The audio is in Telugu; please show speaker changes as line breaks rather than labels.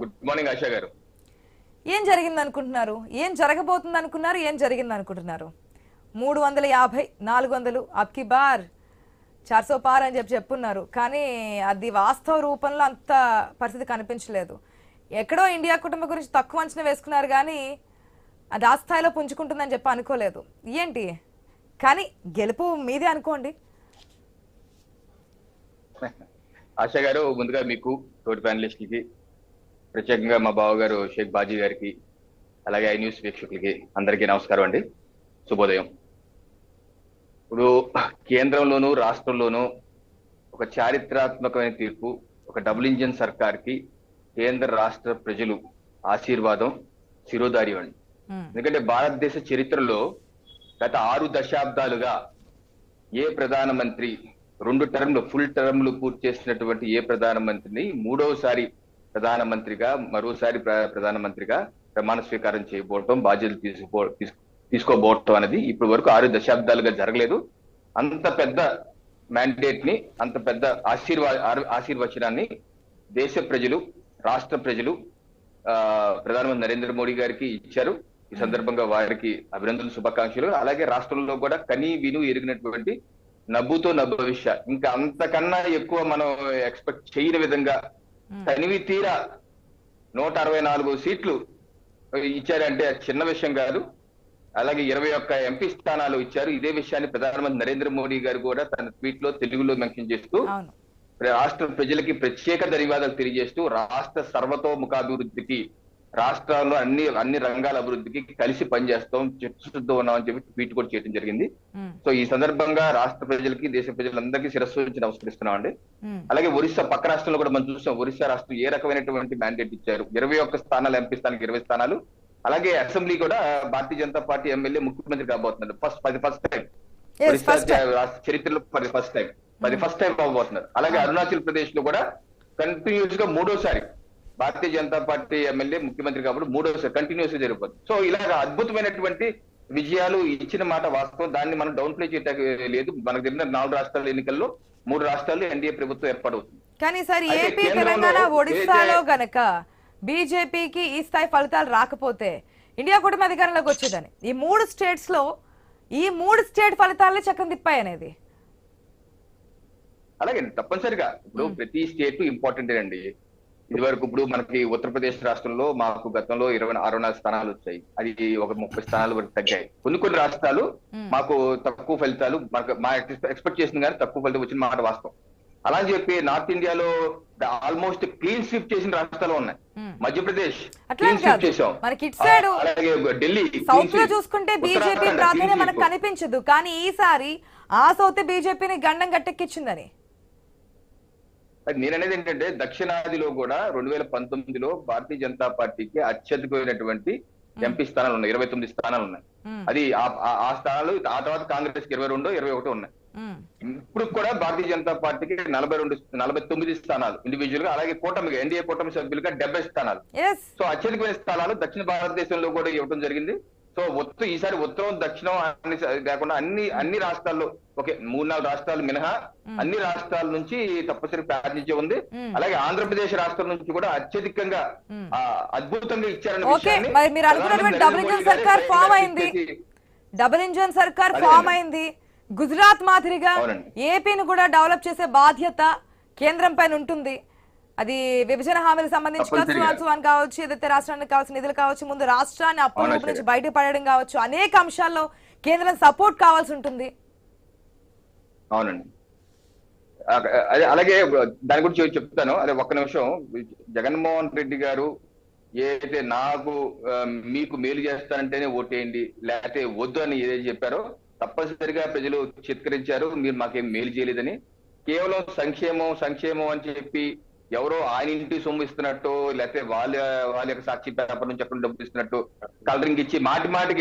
గుడ్ మార్నింగ్ ఆశా గారు.
ఏం జరిగింది అనుకుంటున్నారు ఏం జరగబోతుంది అనుకున్నారు ఏం జరిగింది అనుకుంటున్నారు మూడు వందల యాభై నాలుగు వందలు అబ్కి బార్ చార్సో పార్ అని చెప్పి చెప్పున్నారు. కానీ అది వాస్తవ రూపంలో అంత పరిస్థితి కనిపించలేదు. ఎక్కడో ఇండియా కుటుంబం గురించి తక్కువ అంచనా వేసుకున్నారు కానీ అది ఆ స్థాయిలో పుంజుకుంటుందని చెప్పి అనుకోలేదు. ఏంటి? కానీ గెలుపు మీదే అనుకోండి.
ఆశా గారు ముందుగా మీకు తోటి ప్యానలిస్టులకి ప్రత్యేకంగా మా బావగారు షేక్ బాజీ గారికి అలాగే ఐ న్యూస్ వీక్షకులకి అందరికీ నమస్కారం అండి. శుభోదయం. ఇప్పుడు కేంద్రంలోనూ రాష్ట్రంలోనూ ఒక చారిత్రాత్మకమైన తీర్పు ఒక డబుల్ ఇంజిన్ సర్కార్కి కేంద్ర రాష్ట్ర ప్రజలు ఆశీర్వాదం శిరోధార్యం అండి. ఎందుకంటే భారతదేశ చరిత్రలో గత ఆరు దశాబ్దాలుగా ఏ ప్రధానమంత్రి రెండు టర్మ్లు ఫుల్ టర్మ్లు పూర్తి చేసినటువంటి ఏ ప్రధానమంత్రిని మూడవసారి ప్రధానమంత్రిగా మరోసారి ప్రధానమంత్రిగా ప్రమాణ స్వీకారం చేయబోవటం బాధ్యతలు తీసుకో తీసుకోబోవటం అనేది ఇప్పటి వరకు ఆరు దశాబ్దాలుగా జరగలేదు. అంత పెద్ద మ్యాండేట్ని అంత పెద్ద ఆశీర్వా ఆశీర్వచనాన్ని దేశ ప్రజలు రాష్ట్ర ప్రజలు ఆ ప్రధానమంత్రి నరేంద్ర మోడీ గారికి ఇచ్చారు. ఈ సందర్భంగా వారికి అభినందనలు శుభాకాంక్షలు. అలాగే రాష్ట్రంలో కూడా కని విను ఎరిగినటువంటి నవ్వుతో నభవిష్య ఇంకా అంతకన్నా ఎక్కువ మనం ఎక్స్పెక్ట్ చేయని విధంగా తనివి తీరా నూట అరవై నాలుగు సీట్లు ఇచ్చారంటే చిన్న విషయం కాదు. అలాగే ఇరవై ఒక్క ఎంపీ స్థానాలు ఇచ్చారు. ఇదే విషయాన్ని ప్రధానమంత్రి నరేంద్ర మోడీ గారు కూడా తన ట్వీట్లో తెలుగులో మెన్షన్ చేస్తూ రాష్ట్ర ప్రజలకి ప్రత్యేక ధన్యవాదాలు తెలియజేస్తూ రాష్ట్ర సర్వతోముఖాభివృద్ధికి రాష్ట్రాల్లో అన్ని అన్ని రంగాల అభివృద్ధికి కలిసి పనిచేస్తాం చిత్తశుద్ధి ఉన్నామని చెప్పి ట్వీట్ కూడా చేయడం జరిగింది. సో ఈ సందర్భంగా రాష్ట్ర ప్రజలకి దేశ ప్రజలందరికీ శిరస్సు నుంచి నమస్కరిస్తున్నాం అండి. అలాగే ఒరిస్సా పక్క రాష్ట్రంలో కూడా మనం చూసాం ఒరిస్సా రాష్ట్రం ఏ రకమైనటువంటి మ్యాండేట్ ఇచ్చారు? ఇరవై ఒక్క స్థానాలు ఎంపీ స్థానానికి ఇరవై స్థానాలు. అలాగే అసెంబ్లీ కూడా భారతీయ జనతా పార్టీ ఎమ్మెల్యే ముఖ్యమంత్రి కాబోతున్నారు. ఫస్ట్ పది ఫస్ట్ టైం. చరిత్రలో పది ఫస్ట్ టైం. పది ఫస్ట్ టైం అవబోతున్నారు అలాగే అరుణాచల్ ప్రదేశ్లో కూడా కంటిన్యూస్గా మూడోసారి భారతీయ జనతా పార్టీ ఎమ్మెల్యే ముఖ్యమంత్రి కాబట్టి మూడోసారి కంటిన్యూస్గా జరిగిపోతుంది సో ఇలాగ అద్భుతమైనటువంటి విజయాలు ఇచ్చిన మాట వాస్తవం. దాన్ని మనం డౌన్ ప్లే చేయడానికి లేదు. మనకు జరిగిన నాలుగు రాష్ట్రాల ఎన్నికల్లో మూడు రాష్ట్రాల్లో ఎన్డీఏ ప్రభుత్వం ఏర్పాటవుతుంది
కానీ సార్ ఏపీ తెలంగాణ ఒడిశాలో గనక బీజేపీకి ఈ స్థాయి ఫలితాలు రాకపోతే ఇండియా కూటమి అధికారంలోకి వచ్చేదని. ఈ మూడు స్టేట్స్లో ఈ మూడు స్టేట్ ఫలితాలే చక్రం తిప్పాయి అనేది
అలాగే తప్పనిసరిగా. ఇప్పుడు ప్రతి స్టేట్ ఇంపార్టెంట్ అండి ఇది వరకు ఇప్పుడు మనకి ఉత్తరప్రదేశ్ రాష్ట్రంలో మాకు గతంలో ఇరవై అరవై నాలుగు స్థానాలు వచ్చాయి అది ఒక ముప్పై స్థానాల వరకు తగ్గాయి కొన్ని కొన్ని రాష్ట్రాలు. మాకు తక్కువ ఫలితాలు మనకు మా ఎక్స్పెక్ట్ చేసిన కానీ తక్కువ ఫలితం వచ్చిన మాట వాస్తవం అలా అని చెప్పి నార్త్ ఇండియాలో ఆల్మోస్ట్ క్లీన్ స్వీప్ చేసిన రాష్ట్రాలు ఉన్నాయి. Madhya Pradesh clean sweep. చేసాం అలాగే ఢిల్లీ సౌత్లో.
చూసుకుంటే బీజేపీ ప్రాధాన్యం మనకు. కనిపించదు కానీ ఈసారి ఆ సౌత్ బీజేపీని గండం గట్టెక్కించిందని
అది నేను అనేది ఏంటంటే దక్షిణాదిలో కూడా రెండు వేల పంతొమ్మిదిలో భారతీయ జనతా పార్టీకి అత్యధికమైనటువంటి ఎంపీ స్థానాలు ఉన్నాయి ఇరవై తొమ్మిది స్థానాలు ఉన్నాయి. అది ఆ- స్థానాలు ఆ తర్వాత కాంగ్రెస్కి ఇరవై రెండు ఇరవై ఒకటి ఉన్నాయి. ఇప్పుడు కూడా భారతీయ జనతా పార్టీకి నలభై రెండు నలభై తొమ్మిది స్థానాలు ఇండివిజువల్గా అలాగే కూటమిగా ఎన్డీఏ కూటమి సభ్యులుగా డెబ్బై స్థానాలు. సో అత్యధికమైన స్థానాలు దక్షిణ భారతదేశంలో కూడా ఇవ్వడం జరిగింది. సో ఉత్తరం ఈసారి ఉత్తరం దక్షిణం అన్ని స- కాకుండా అన్ని అన్ని రాష్ట్రాల్లో ఓకే మూడు నాలుగు రాష్ట్రాలు మినహా అన్ని రాష్ట్రాల నుంచి తప్పనిసరి ప్రాతినిధ్యం ఉంది. అలాగే ఆంధ్రప్రదేశ్ రాష్ట్రం నుంచి కూడా అత్యధికంగా అద్భుతంగా ప్రధానమంత్రి
డబుల్ ఇంజిన్ సర్కార్ ఫామ్ అయింది.
చెప్పేసి-
డబుల్ ఇంజన్ సర్కార్
అదే
ఫామ్
అండి.
అయింది గుజరాత్ మాదిరిగా. ఏపీని కూడా డెవలప్ చేసే బాధ్యత కేంద్రం పైన ఉంటుంది అది విభజన హామీలకు సంబంధించి కావచ్చు ఏదైతే రాష్ట్రానికి కావాల్సిన నిధులు కావచ్చు ముందు రాష్ట్రాన్ని అప్పుల ఊపు నుంచి
సరే.
బయట పడడం కావచ్చు అనేక అంశాల్లో కేంద్రం సపోర్ట్ కావాల్సి ఉంటుంది.
అవునండి. అదే అలాగే దాని గురించి చెప్తాను. అదే ఒక్క నిమిషం. జగన్మోహన్ రెడ్డి గారు ఏదైతే నాకు మీకు మేలు చేస్తానంటేనే ఓటేయండి లేకపోతే వద్దు అని ఏదైతే చెప్పారో తప్పనిసరిగా ప్రజలు చిత్కరించారు. మీరు మాకేం మేలు చేయలేదని. కేవలం సంక్షేమం సంక్షేమం అని చెప్పి ఎవరో ఆయన ఇంటి సొమ్ము ఇస్తున్నట్టు లేకపోతే వాళ్ళ వాళ్ళ యొక్క సాక్షి పేపర్ నుంచి అక్కడ డబ్బులు ఇస్తున్నట్టు కలరింగ్ ఇచ్చి మాటి మాటికి